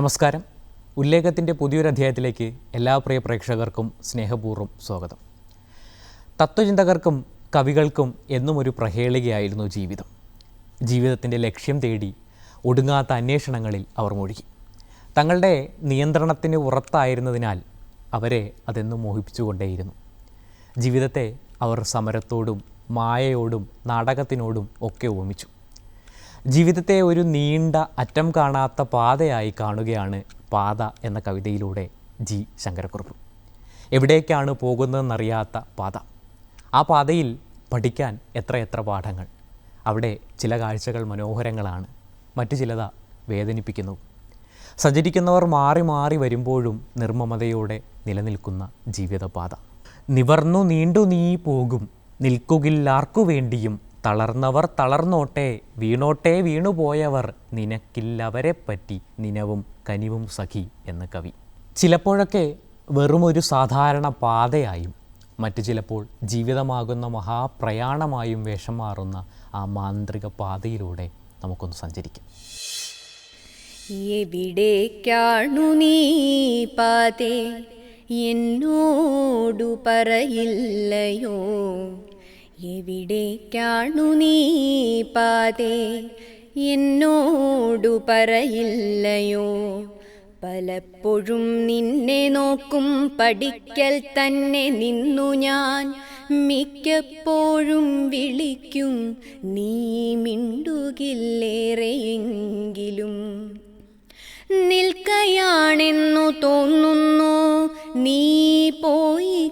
നമസ്കാരം. ഉല്ലേഖത്തിന്റെ പുതിയൊരു അധ്യായത്തിലേക്ക് എല്ലാ പ്രിയ പ്രേക്ഷകർക്കും സ്നേഹപൂർവം സ്വാഗതം. തത്വചിന്തകർക്കും കവികൾക്കും എന്നും ഒരു പ്രഹേളികയായിരുന്നു ജീവിതം. ജീവിതത്തിന്റെ ലക്ഷ്യം തേടി ഒടുങ്ങാത്ത അന്വേഷണങ്ങളിൽ അവർ മുഴുകി. തങ്ങളുടെ നിയന്ത്രണത്തിന് പുറത്തായിരുന്നതിനാൽ അവരെ അതെന്നും മോഹിപ്പിച്ചുകൊണ്ടേയിരുന്നു. ജീവിതത്തെ അവർ സമരത്തോടും മായയോടും നാടകത്തിനോടും ഒക്കെ ഓമിച്ചു. ജീവിതത്തെ ഒരു നീണ്ട അറ്റം കാണാത്ത പാതയായി കാണുകയാണ് പാത എന്ന കവിതയിലൂടെ ജി ശങ്കരക്കുറുപ്പ്. എവിടേക്കാണ് പോകുന്നതെന്നറിയാത്ത പാത. ആ പാതയിൽ പഠിക്കാൻ എത്രയെത്ര പാഠങ്ങൾ. അവിടെ ചില കാഴ്ചകൾ മനോഹരങ്ങളാണ്. മറ്റു ചിലത വേദനിപ്പിക്കുന്നു. സഞ്ചരിക്കുന്നവർ മാറി മാറി വരുമ്പോഴും നിർമ്മമതയോടെ നിലനിൽക്കുന്ന ജീവിതപാത. നിവർന്നു നീണ്ടു നീ പോകും. നിൽക്കുകില്ലാർക്കു വേണ്ടിയും തളർന്നവർ തളർന്നോട്ടെ വീണോട്ടെ വീണുപോയവർ നിനക്കില്ലവരെ പറ്റി നിനവും കനിവും സഖി എന്ന കവി. ചിലപ്പോഴൊക്കെ വെറുമൊരു സാധാരണ പാതയായും മറ്റു ചിലപ്പോൾ ജീവിതമാകുന്ന മഹാപ്രയാണമായും വേഷം മാറുന്ന ആ മാന്ത്രിക പാതയിലൂടെ നമുക്കൊന്ന് സഞ്ചരിക്കാം. എവിടേക്കാണു നീ പാതേ? എന്നോടു പറയില്ലയോ? എവിടേക്കാണു നീ പാതേ? എന്നോടു പറയില്ലയോ? പലപ്പോഴും നിന്നെ നോക്കും പഠിക്കൽ തന്നെ നിന്നു ഞാൻ. മിക്കപ്പോഴും വിളിക്കും നീ മിണ്ടുകില്ലേറെയെങ്കിലും. നിൽക്കയാണെന്നു തോന്നുന്നു. നീ പോയിക്കൊണ്ടിരിക്കലും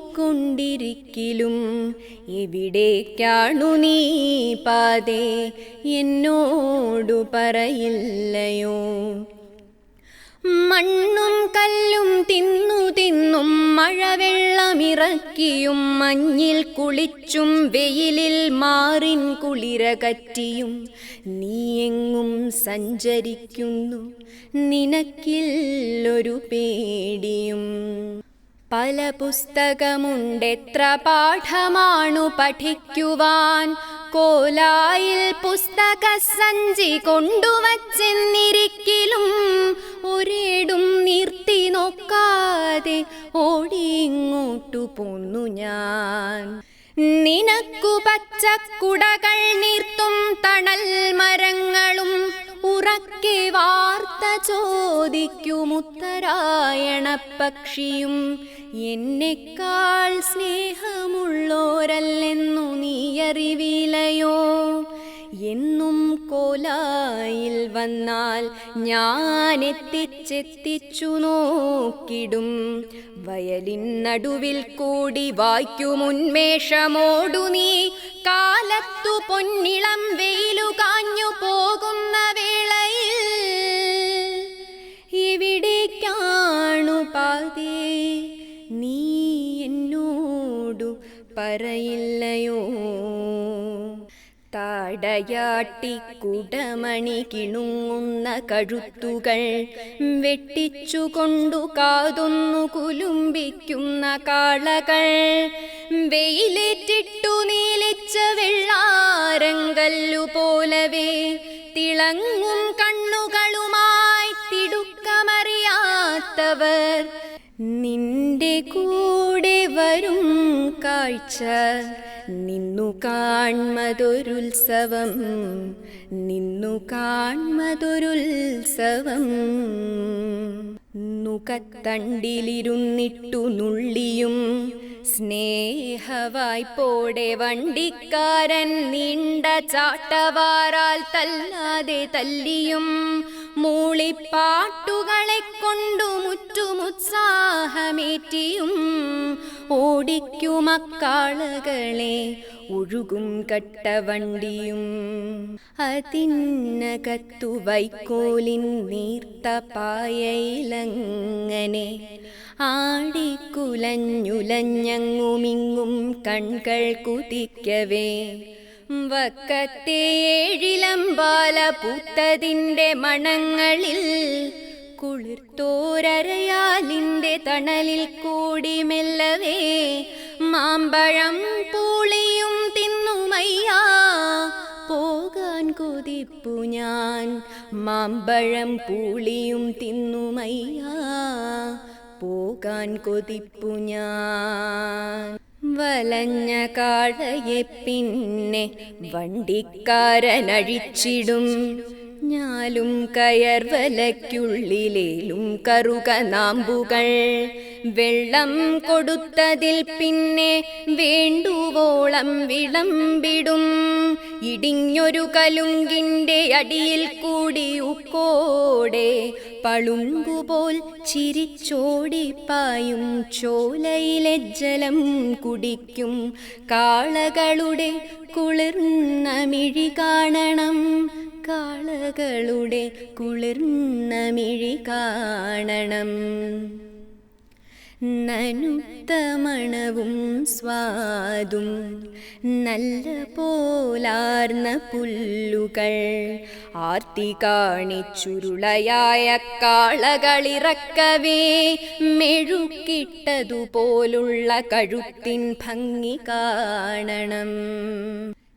എവിടേക്കാണു നീ പാതേ? എന്നോടു പറയില്ലയോ? മണ്ണും കല്ലും തിന്നു തിന്നും മഴവെള്ളമിറക്കിയും മഞ്ഞിൽ കുളിച്ചും വെയിലിൽ മാറിൻ കുളിര കറ്റിയും നീയെങ്ങും സഞ്ചരിക്കുന്നു നിനക്കില്ലൊരു പേടിയും. പല പുസ്തകമുണ്ടെത്ര പാഠമാണു പഠിക്കുവാൻ. കോലായിൽ പുസ്തക സഞ്ചി കൊണ്ടുവച്ചെന്നിരിക്കലും ഒരേടും നിർത്തി നോക്കാതെ ഓടി ഇങ്ങോട്ടു പോന്നു ഞാൻ. നിനക്കു പച്ചക്കുടകൾ നീർത്തും തണൽ മരങ്ങളും ഉറക്കെ വാർത്ത ചോദിക്കുമുത്തരായണ പക്ഷിയും എന്നെക്കാൾ സ്നേഹമുള്ളോരല്ലെന്നു നീയറിവിലയോ? എന്നും കോലായിൽ വന്നാൽ ഞാൻ എത്തിച്ചെത്തിച്ചു നോക്കിടും. വയലിൻ നടുവിൽ കൂടി വായ്ക്കുമുന്മേഷമോടു നീ. കാലത്തു പൊന്നിളം വെയിലു കാഞ്ഞു പോകുന്ന വേളയിൽ. എവിടേക്കാണു പാതേ? നീ എന്നോടു പറയില്ലയോ താടയാട്ടി കുടമണി കിണുങ്ങുന്ന കഴുത്തുകൾ വെട്ടിച്ചുകൊണ്ടു കാതൊന്നു കുലുമ്പിക്കുന്ന കാളകൾ. വെയിലേറ്റിട്ടു നീലിച്ച വെള്ളാരങ്കല്ലു പോലവേ തിളങ്ങും കണ്ണുകളുമായി തിടുക്കമറിയാത്തവർ. നിന്റെ കൂടെ വരും കാഴ്ച നിന്നു കാൺമതൊരുത്സവം നിന്നു കാൺമതൊരുത്സവം. നുകത്തണ്ടിലിരുന്നിട്ടു നുള്ളിയും സ്നേഹവായ്പോടെ വണ്ടിക്കാരൻ നീണ്ട ചാട്ടവാറാൽ തല്ലാതെ തല്ലിയും മൂളിപ്പാട്ടുകളെ കൊണ്ടു മുറ്റുമുത്സാഹമേറ്റിയും ഓടിക്കുമക്കാളകളെ ഒഴുകും കട്ടവണ്ടിയും. അതിന്നകത്തു വൈക്കോലിൻ നീർത്ത പായയിലങ്ങനെ ആടിക്കുലഞ്ഞുലഞ്ഞങ്ങുമിങ്ങും കൺകൾ കുതിക്കവേ. വക്കത്തെ ഏഴിലമ്പാല പൂത്തതിന്റെ മണങ്ങളിൽ കുളിർത്തോരരയാലിന്റെ തണലിൽ കൂടി മെല്ലവേ മാമ്പഴം പൂളിയും തിന്നുമയ്യാ പോകാൻ കൊതിപ്പു ഞാൻ മാമ്പഴം പൂളിയും തിന്നുമയ്യാ പോകാൻ കൊതിപ്പു ഞാൻ. വലഞ്ഞ കാളയെ പിന്നെ വണ്ടിക്കാരനഴിച്ചിടും. ഞാലും കയർ വലയ്ക്കുള്ളിലേലും കറുക നാമ്പുകൾ. വെള്ളം കൊടുത്തതിൽ പിന്നെ വേണ്ടുവോളം വിളമ്പിടും. ഇടിഞ്ഞൊരു കലുങ്കിന്റെ അടിയിൽ കൂടി ഉക്കോടെ പളുങ്കുപോൽ ചിരിച്ചോടിപ്പായും ചോലയിലെ ജലം കുടിക്കും. കാളകളുടെ കുളിർന്ന മിഴി കാണണം കാളകളുടെ കുളിർന്ന മിഴി കാണണം. നനുത്ത മണവും സ്വാദും നല്ല പോലാർന്ന പുല്ലുകൾ ആർത്തി കാണിച്ചുരുളയായ കാളകളിറക്കവേ മെഴുക്കിട്ടതുപോലുള്ള കഴുത്തിൻ ഭംഗി കാണണം.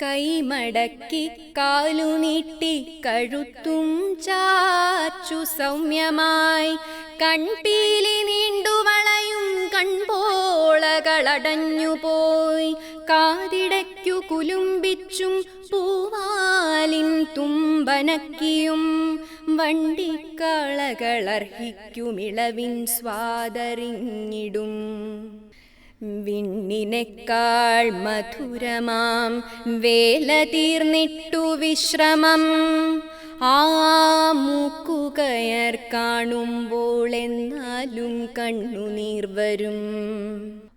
കൈമടക്കി കാലു നീട്ടി കഴുത്തും ചാച്ചു സൗമ്യമായി. കൺപീലി നീണ്ടുവളയും കൺപോളകളടഞ്ഞുപോയി കാതിടയ്ക്കു കുലുമ്പിച്ചും പൂവാലിൻ തുമ്പനക്കിയും വണ്ടിക്കളകളർഹിക്കുമിളവിൻ സ്വാദറിഞ്ഞിടും. വിണ്ണിനേക്കാൾ മധുരമാം വേല തീർന്നിട്ടു വിശ്രമം. ആ മൂക്കുകയർ കാണുമ്പോൾ എന്നാലും കണ്ണുനീർ വരും.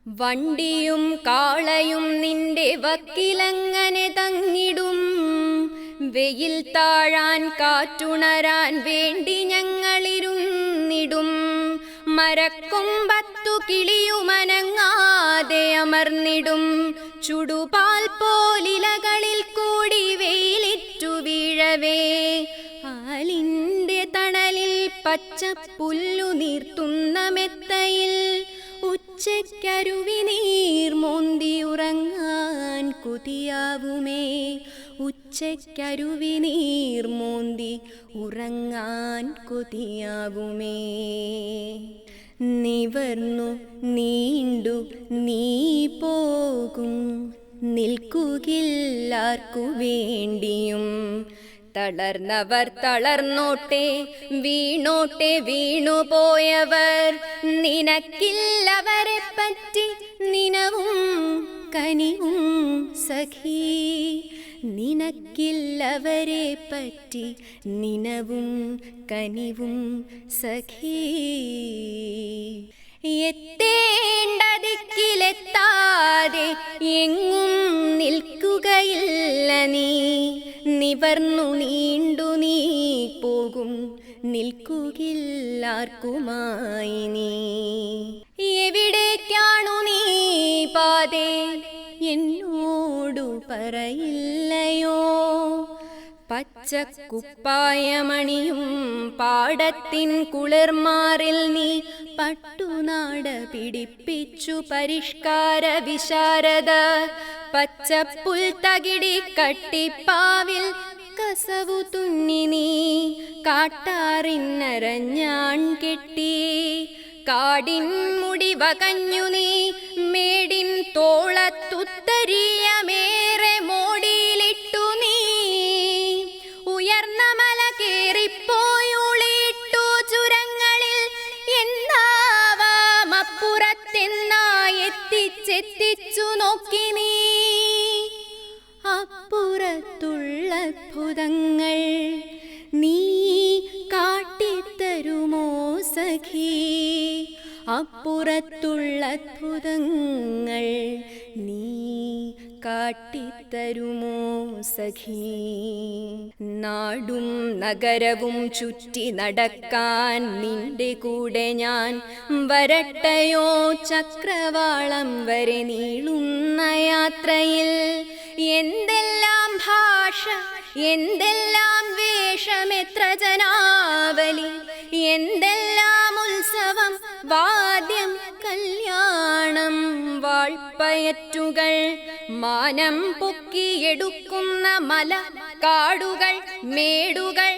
വണ്ടിയും കാളയും നിന്റെ വക്കിലങ്ങനെ തങ്ങിടും. വെയിൽ താഴാൻ കാറ്റുണരാൻ വേണ്ടി ഞങ്ങളിരുന്നിടും മരക്കൊമ്പത്തു കിളിയുമനങ്ങാതെ അമർന്നിടും. ചുടുപാൽ പോലിലകളിൽ കൂടി വെയിലിറ്റു വീഴവേ. ആലിന്റെ തണലിൽ പച്ചപ്പുല്ലു നീർത്തുന്ന മെത്തയിൽ ഉച്ചക്കരുവി നീർ മോന്തിയുറങ്ങാൻ കുതിയാവുമേ. ഉച്ചക്കരുവി നീർ മോന്തി ഉറങ്ങാൻ കൊതിയാവുമേ. നിവർന്നു നീണ്ടു നീ പോകും. നിൽക്കുകില്ലാർക്കു വേണ്ടിയും. തളർന്നവർ തളർന്നോട്ടെ വീണോട്ടെ വീണുപോയവർ. നിനക്കില്ലവരെ പറ്റി നിനക്കില്ലവരെ പറ്റി നിനവും കനിവും സഖീ. എത്തേണ്ടതിക്കിലെത്താതെ എങ്ങും നിൽക്കുകയില്ല നീ. നിവർന്നു നീണ്ടു നീ പോകും നിൽക്കുകില്ലാർക്കുമായി നീ. എവിടേക്കാണു നീ പാതേ? എന്നോടു പറയില്ലയോ? പച്ചക്കുപ്പായമണിയും പാടത്തിൻ കുളിർമാറിൽ നീ പട്ടുനാട് പിടിപ്പിച്ചു പരിഷ്കാര വിശാരദ. പച്ചപ്പുൽ തകിടി കട്ടിപ്പാവിൽ കസവു തുന്നി നീ കാട്ടാറിന്നരഞ്ഞാൺ കെട്ടി. കാടിൻ മുടി വകഞ്ഞു നീ മേടിൻ തോളത്തുത്തരിയ മേറെ അത്ഭുതങ്ങൾ നീ കാട്ടിത്തരുമോ സഖി? നാടും നഗരവും ചുറ്റി നടക്കാൻ നിന്റെ കൂടെ ഞാൻ വരട്ടയോ? ചക്രവാളം വരെ നീളുന്ന യാത്രയിൽ എന്തെല്ലാം ഭാഷ എന്തെല്ലാം വേഷമെത്ര ജനാവലി എന്തെല്ലാം വാൾപ്പയറ്റുകൾ മാനം പൊക്കിയെടുക്കുന്ന മല കാടുകൾ മേടുകൾ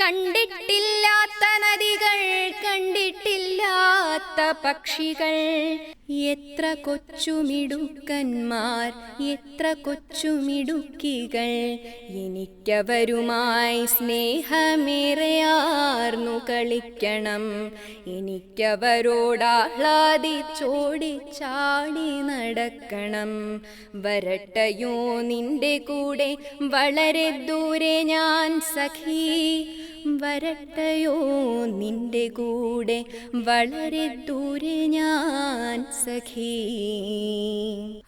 കണ്ടിട്ടില്ലാത്ത നദികൾ കണ്ടിട്ടില്ലാത്ത പക്ഷികൾ. എത്ര കൊച്ചുമിടുക്കന്മാർ എത്ര കൊച്ചുമിടുക്കികൾ. എനിക്കവരുമായി സ്നേഹമേറെയാർന്നു കളിക്കണം. എനിക്കവരോടാഹ്ലാദിച്ചോടി ചാടി നടക്കണം. വരട്ടയോ നിന്റെ കൂടെ? വളരെ ദൂരെ ഞാൻ സഖി. വരട്ടയോ നിന്റെ കൂടെ? വളരെ ദൂരെ ഞാൻ സഖി.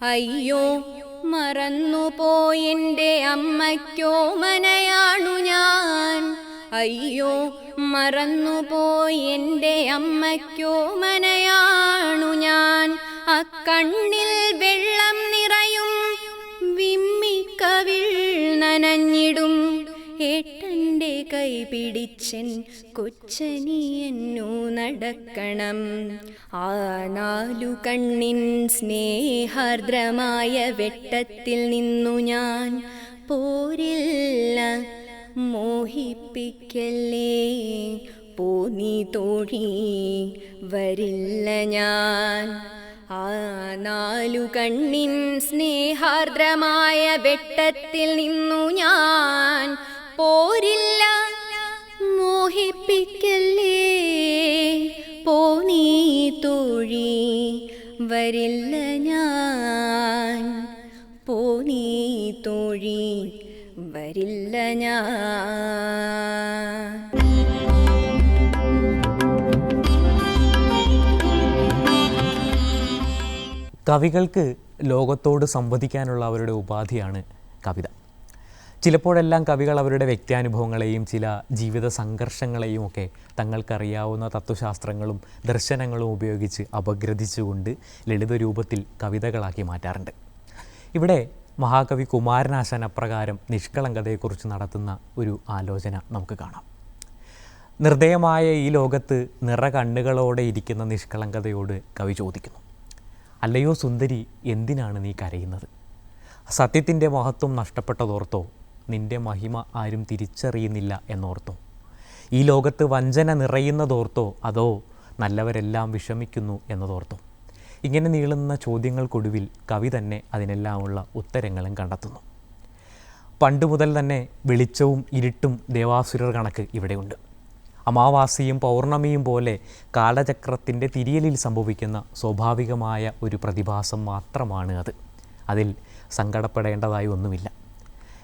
അയ്യോ മറന്നുപോയെന്റെ അമ്മയ്ക്കോ മനയാണു ഞാൻ. അയ്യോ മറന്നു എന്റെ അമ്മയ്ക്കോ മനയാണു ഞാൻ. അക്കണ്ണിൽ വെള്ളം നിറയും വിമ്മിക്കവിൾ നനഞ്ഞിടും. കൈ പിടിച്ചൻ കൊച്ചനിയെന്നു നടക്കണം. ആ നാലു കണ്ണിൻ സ്നേഹാർദ്രമായ വെട്ടത്തിൽ നിന്നു ഞാൻ പോരില്ല. മോഹിപ്പിക്കല്ലേ? പോനീ തോഴി വരില്ല ഞാൻ. ആ നാലു കണ്ണിൻ സ്നേഹാർദ്രമായ വെട്ടത്തിൽ നിന്നു ഞാൻ പോരില്ല. മോഹിപ്പിക്കല്ലേ? പോനീ തോഴി. വരില്ല ഞാൻ. പോനീ തോഴി. വരില്ല ഞാൻ. കവികൾക്ക് ലോകത്തോട് സംവദിക്കാനുള്ള അവരുടെ ഉപാധിയാണ് കവിത. ചിലപ്പോഴെല്ലാം കവികൾ അവരുടെ വ്യക്തിയാനുഭവങ്ങളെയും ചില ജീവിത സംഘർഷങ്ങളെയും ഒക്കെ തങ്ങൾക്കറിയാവുന്ന തത്വശാസ്ത്രങ്ങളും ദർശനങ്ങളും ഉപയോഗിച്ച് അപഗ്രഥിച്ചുകൊണ്ട് ലളിത രൂപത്തിൽ കവിതകളാക്കി മാറ്റാറുണ്ട്. ഇവിടെ മഹാകവി കുമാരനാശാൻ അപ്രകാരം നിഷ്കളങ്കതയെക്കുറിച്ച് നടത്തുന്ന ഒരു ആലോചന നമുക്ക് കാണാം. നിർദ്ദയമായ ഈ ലോകത്ത് നിറ കണ്ണുകളോടെ ഇരിക്കുന്ന നിഷ്കളങ്കതയോട് കവി ചോദിക്കുന്നു അല്ലയോ സുന്ദരി എന്തിനാണ് നീ കരയുന്നത്? സത്യത്തിന്റെ മഹത്വം നഷ്ടപ്പെട്ടതോർത്തോ നിന്റെ മഹിമ ആരും തിരിച്ചറിയുന്നില്ല എന്നോർത്തോ. ഈ ലോകത്ത് വഞ്ചന നിറയുന്നതോർത്തോ അതോ നല്ലവരെല്ലാം വിഷമിക്കുന്നു എന്നതോർത്തോ? ഇങ്ങനെ നീളുന്ന ചോദ്യങ്ങൾക്കൊടുവിൽ കവി തന്നെ അതിനെല്ലാമുള്ള ഉത്തരങ്ങളും കണ്ടെത്തുന്നു. പണ്ട് മുതൽ തന്നെ വെളിച്ചവും ഇരുട്ടും ദേവാസുരർ കണക്ക് ഇവിടെയുണ്ട്. അമാവാസിയും പൗർണമിയും പോലെ കാലചക്രത്തിന്റെ തിരിയലിൽ സംഭവിക്കുന്ന സ്വാഭാവികമായ ഒരു പ്രതിഭാസം മാത്രമാണ് അത്. അതിൽ സങ്കടപ്പെടേണ്ടതായി ഒന്നുമില്ല.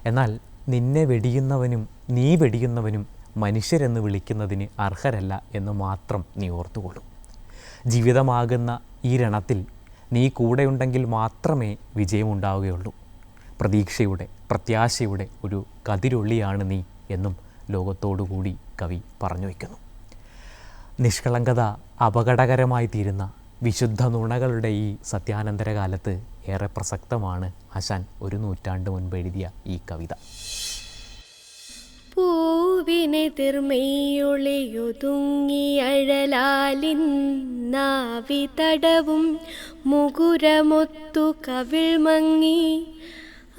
എന്നാൽ നിന്നെ വെടിയുന്നവനും നീ വെടിയുന്നവനും മനുഷ്യരെന്ന് വിളിക്കുന്നതിന് അർഹരല്ല എന്ന് മാത്രം നീ ഓർത്തുകൊള്ളൂ. ജീവിതമാകുന്ന ഈ രണത്തിൽ നീ കൂടെയുണ്ടെങ്കിൽ മാത്രമേ വിജയമുണ്ടാവുകയുള്ളൂ. പ്രതീക്ഷയുടെ പ്രത്യാശയുടെ ഒരു കതിരൊള്ളിയാണ് നീ എന്നും ലോകത്തോടുകൂടി കവി പറഞ്ഞു വയ്ക്കുന്നു. നിഷ്കളങ്കത അപകടകരമായി തീരുന്ന വിശുദ്ധ നുണകളുടെ ഈ സത്യാനന്തര കാലത്ത് ഏറെ പ്രസക്തമാണ് ആശാൻ ഒരു നൂറ്റാണ്ട് മുൻപ് എഴുതിയ ഈ കവിത. പൂവിനെ തിർമയൊളിയൊതുങ്ങിയഴലാലിൻ തടവും മുകുരമൊത്തു കവിൾ മങ്ങി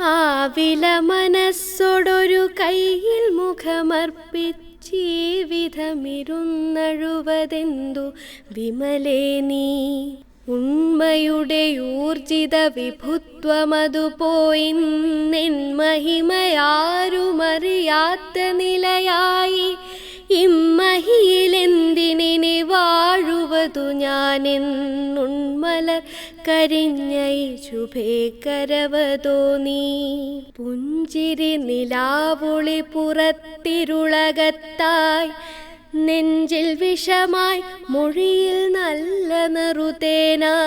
ആവില മനസ്സോടൊരു കയ്യിൽ മുഖമർപ്പിച്ചീവിധമിരുന്നഴുവതെന്തു? വിമലേ നീ ഉണ്മയുടെ ഊർജിത വിഭുത്വമതു പോയിന്നെൻ മഹിമയാരുമറിയാത്ത നിലയായി. ഇമ്മഹിയിലെന്തിനി വാഴുവതു ഞാനെന്നുൺമലർ കരിഞ്ഞൈ ശുഭേക്കരവതോ നീ. പുഞ്ചിരി നിലാവുളി പുറത്തിരുളകത്തായി നെഞ്ചിൽ വിഷമായി മൊഴിയിൽ നല്ല നെറുതേനായി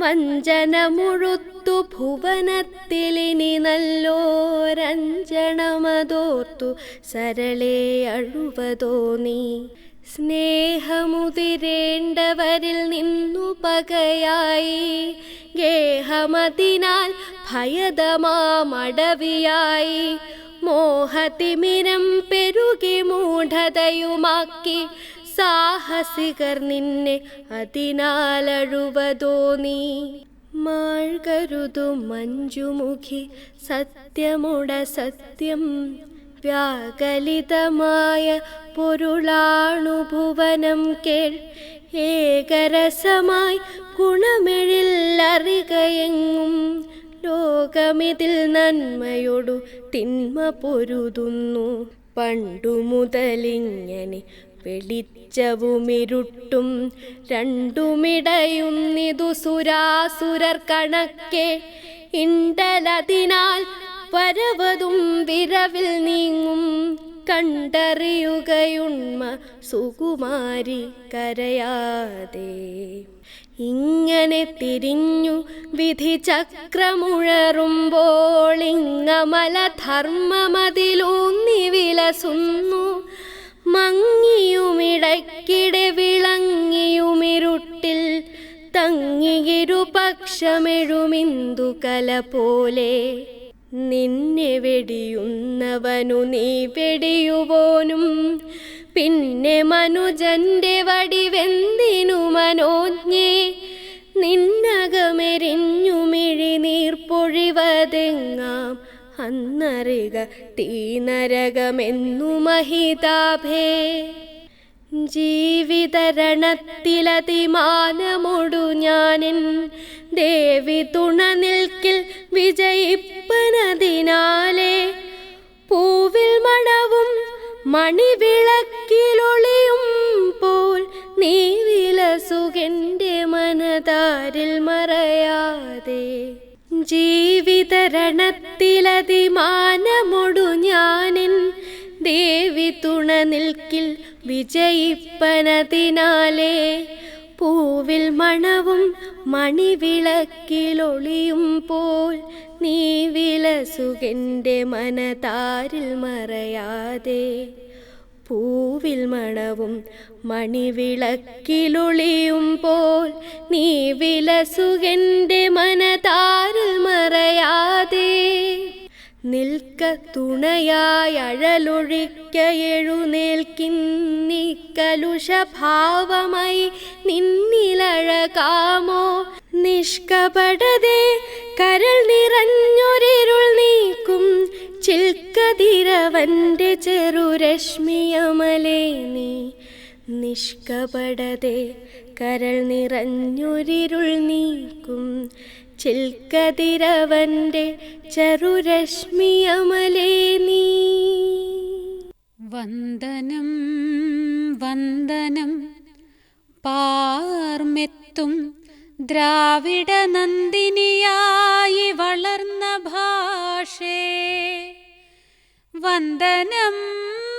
വഞ്ചന മുഴുത്തു ഭുവനത്തിലിനി നല്ലോരഞ്ജനമതോർത്തു സരളേ അഴുവതോ നീ. സ്നേഹമുതിരേണ്ടവരിൽ നിന്നു പകയായി. ഗേഹമതിനാൽ ഭയതമാമടവിയായി മോഹതിമിരം പെരുകി മൂഢതയുമാക്കി സാഹസികർ നിന്നെ അതിനാലഴുവതോ നീ. മാഴ്കരുതു മഞ്ജുമുഖി സത്യമുട സത്യം. വ്യാകലിതമായ പൊരുളാണു ഭുവനം കേൾ. ഏകരസമായി ഗുണമെഴില്ലറികയെങ്ങും ലോകമിതിൽ നന്മയൊടു തിന്മ പൊരുതുന്നു. പണ്ടു മുതലിങ്ങനെ വെളിച്ചവുമിരുട്ടും രണ്ടുമിടയുന്നിതു സുരാസുരർ കണക്കെ. ഇണ്ടലതിനാൽ വരവതും വിരവിൽ നീങ്ങും. കണ്ടറിയുകയുണ്മ സുകുമാരി കരയാതെ. ഇങ്ങനെ തിരിഞ്ഞു വിധി ചക്രമുഴറുമ്പോൾ ഇങ്ങമലധർമ്മമതിലൂന്നി വിലസുന്നു. മങ്ങിയുമിടയ്ക്കിടെ വിളങ്ങിയുമിരുട്ടിൽ തങ്ങിയിരുപക്ഷമെഴുമിന്തു കല പോലെ. നിന്നെ വെടിയുന്നവനു നീ വെടിയുവോനും പിന്നെ മനുജന്റെ വടിവെന്തിനു മനോജ്ഞേ? അന്നറിക തീ നരകമെന്നു മഹിതാഭേ. ജീവിതരണത്തിലതിമാനമൊടു ഞാനിൻ ദേവി തുണ നിൽക്കിൽ വിജയിപ്പനതിനാലെ. പൂവിൽ മണവും മണിവിളക്കിലൊളിയും പോൽ നീ വിലസുകന്റെ മനതാരിൽ മറയാതെ. ജീവിതരണത്തിലതിമാനമൊടു ഞാനിൻ ദേവി തുണ നിൽക്കിൽ വിജയിപ്പനതിനാലേ. പൂവിൽ മണവും മണിവിളക്കിലൊളിയും പോൽ നീ വിലസുകന്റെ മനതാരിൽ മറയാതെ. പൂവിൽ മണവും മണിവിളക്കിലൊളിയും പോൽ നീ വിലസുകന്റെ മനതാരിൽ മറയാതെ നിൽക്ക തുണയായി അഴലൊഴിക്ക എഴുന്നേൽക്കിന്നി നിന്നിലഴകാമോ? നിഷ്കപടതെ കരൾ നിറഞ്ഞൊരിരുൾ നീക്കും. ചിൽക്കതിരവന്റെ ചെറുരശ്മിയമലേ നീ. നിഷ്കപടതെ കരൾ നിറഞ്ഞൊരിരുൾ നീക്കും. ചിൽക്കതിരവന്റെ ചെറുരശ്മിയമലേ നീ. വന്ദനം വന്ദനം പാർമെത്തും ദ്രാവിഡ നന്ദിനിയായി വളർന്ന ഭാഷേ. വന്ദനം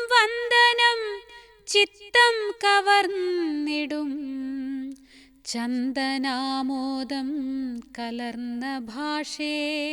വന്ദനം ചിത്തം കവർന്നിടും. ചന്ദനാമോദം കലർന്ന ഭാഷേ.